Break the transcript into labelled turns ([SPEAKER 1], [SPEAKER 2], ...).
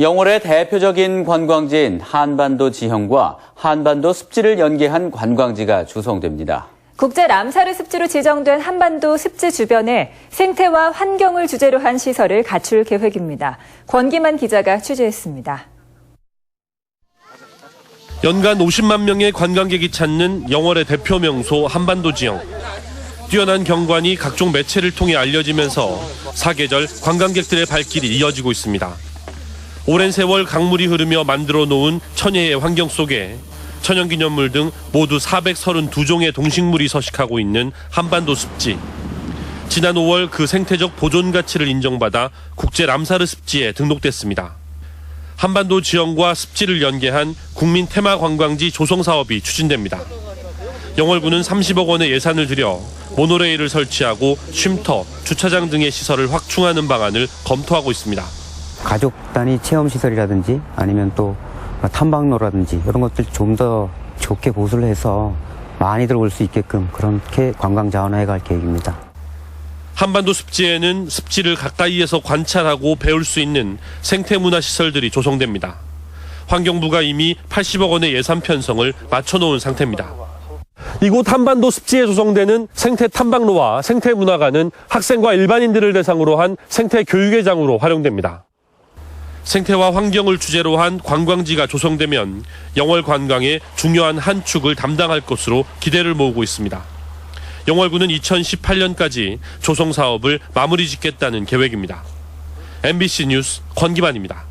[SPEAKER 1] 영월의 대표적인 관광지인 한반도 지형과 한반도 습지를 연계한 관광지가 조성됩니다.
[SPEAKER 2] 국제 람사르 습지로 지정된 한반도 습지 주변에 생태와 환경을 주제로 한 시설을 갖출 계획입니다. 권기만 기자가 취재했습니다.
[SPEAKER 3] 연간 50만 명의 관광객이 찾는 영월의 대표 명소 한반도 지형. 뛰어난 경관이 각종 매체를 통해 알려지면서 사계절 관광객들의 발길이 이어지고 있습니다. 오랜 세월 강물이 흐르며 만들어 놓은 천혜의 환경 속에 천연기념물 등 모두 432종의 동식물이 서식하고 있는 한반도 습지. 지난 5월 그 생태적 보존 가치를 인정받아 국제 람사르 습지에 등록됐습니다. 한반도 지형과 습지를 연계한 국민 테마 관광지 조성 사업이 추진됩니다. 영월구는 30억 원의 예산을 들여 모노레일을 설치하고 쉼터, 주차장 등의 시설을 확충하는 방안을 검토하고 있습니다.
[SPEAKER 4] 가족 단위 체험 시설이라든지 아니면 또 탐방로라든지 이런 것들 좀 더 좋게 보수를 해서 많이들 올 수 있게끔 그렇게 관광 자원화해 갈 계획입니다.
[SPEAKER 3] 한반도 습지에는 습지를 가까이에서 관찰하고 배울 수 있는 생태문화 시설들이 조성됩니다. 환경부가 이미 80억 원의 예산 편성을 맞춰놓은 상태입니다. 이곳 한반도 습지에 조성되는 생태 탐방로와 생태 문화관은 학생과 일반인들을 대상으로 한 생태 교육회장으로 활용됩니다. 생태와 환경을 주제로 한 관광지가 조성되면 영월 관광의 중요한 한 축을 담당할 것으로 기대를 모으고 있습니다. 영월구는 2018년까지 조성 사업을 마무리 짓겠다는 계획입니다. MBC 뉴스 권기만입니다.